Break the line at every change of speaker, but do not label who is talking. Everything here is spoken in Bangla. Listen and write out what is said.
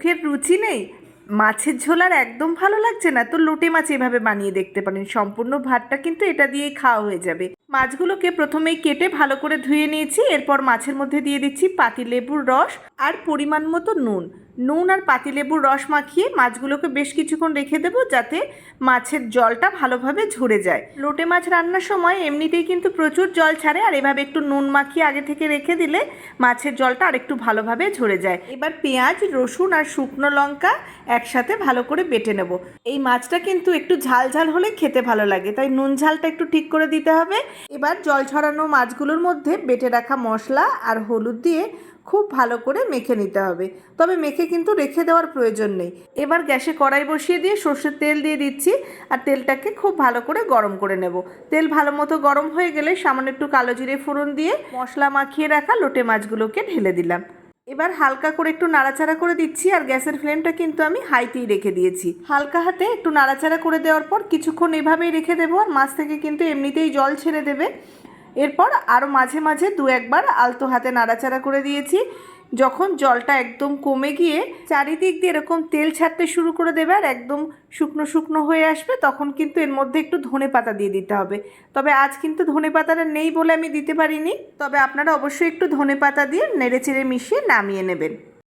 মুখের রুচি নেই? মাছের ঝোল আর একদম ভালো লাগছে না? তো লোটে মাছ এভাবে বানিয়ে দেখতে পারেন। সম্পূর্ণ ভাতটা কিন্তু এটা দিয়েই খাওয়া হয়ে যাবে। মাছগুলোকে প্রথমেই কেটে ভালো করে ধুয়ে নিয়েছি, এরপর মাছের মধ্যে দিয়ে দিচ্ছি পাতিলেবুর রস আর পরিমাণ মতো নুন। নুন আর পাতিলেবুর রস মাখিয়ে মাছগুলোকে বেশ কিছুক্ষণ রেখে দেবো যাতে মাছের জলটা ভালোভাবে ঝরে যায়। লোটে মাছ রান্নার সময় এমনিতেই কিন্তু প্রচুর জল ছাড়ে আর এভাবে একটু নুন মাখিয়ে আগে থেকে রেখে দিলে মাছের জলটা আরেকটু ভালোভাবে ঝরে যায়। এবার পেঁয়াজ, রসুন আর শুকনো লঙ্কা একসাথে ভালো করে বেটে নেব। এই মাছটা কিন্তু একটু ঝাল ঝাল হলে খেতে ভালো লাগে, তাই নুন ঝালটা একটু ঠিক করে দিতে হবে। এবার জল ছড়ানো মাছগুলোর মধ্যে বেটে রাখা মশলা আর হলুদ দিয়ে খুব ভালো করে মেখে নিতে হবে। তবে মেখে কিন্তু রেখে দেওয়ার প্রয়োজন নেই। এবার গ্যাসে কড়াই বসিয়ে দিয়ে সর্ষের তেল দিয়ে দিচ্ছি আর তেলটাকে খুব ভালো করে গরম করে নেব। তেল ভালো মতো গরম হয়ে গেলে সামান্য একটু কালো জিরে ফোড়ন দিয়ে মশলা মাখিয়ে রাখা লোটে মাছগুলোকে ঢেলে দিলাম। এবার হালকা করে একটু নাড়াচাড়া করে দিচ্ছি আর গ্যাসের ফ্লেমটা কিন্তু আমি হাইতেই রেখে দিয়েছি। হালকা হাতে একটু নাড়াচাড়া করে দেওয়ার পর কিছুক্ষণ এভাবেই রেখে দেবো আর মাছ থেকে কিন্তু এমনিতেই জল ছেড়ে দেবে। এরপর আরও মাঝে মাঝে দু একবার আলতো হাতে নাড়াচাড়া করে দিয়েছি। যখন জলটা একদম কমে গিয়ে চারিদিক দিয়ে এরকম তেল ছাড়তে শুরু করে দেবে আর একদম শুকনো শুকনো হয়ে আসবে, তখন কিন্তু এর মধ্যে একটু ধনে পাতা দিয়ে দিতে হবে। তবে আজ কিন্তু ধনে পাতাটা নেই বলে আমি দিতে পারিনি। তবে আপনারা অবশ্যই একটু ধনে পাতা দিয়ে নেড়ে চেড়ে মিশিয়ে নামিয়ে নেবেন।